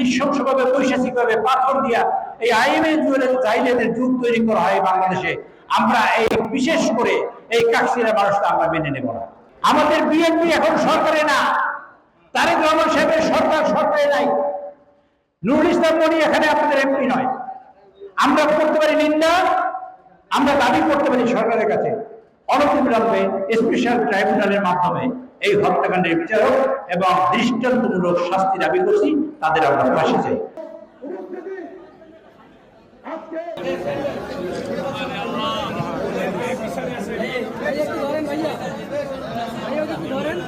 নৃশংসভাবে বৈশাচিকভাবে পাথর দিয়া এই আইএমএ জাহিলিয়াতের যুগ তৈরি করা হয় বাংলাদেশে। আমরা এই বিশেষ করে এই কাকসিরা মানুষটা আমরা মেনে নেব না। আমাদের বিএনপি এখন সরকারে না। তারেক রহমান সাহেবের সরকার সরকারে নাই। নুরুল ইসলাম মনি এখানে আপনাদের এমপি নয়। আমরা করতে পারি নিন্দা, আমরা দাবি করতে পারি সরকারের কাছে। অনতিবিলম্বে স্পেশাল ট্রাইব্যুনালের মাধ্যমে এই হত্যাকাণ্ডের বিচারক এবং দৃষ্টান্তমূলক শাস্তি দাবি করছি, তাদের আমরা ফাঁসি চাই। ধরেন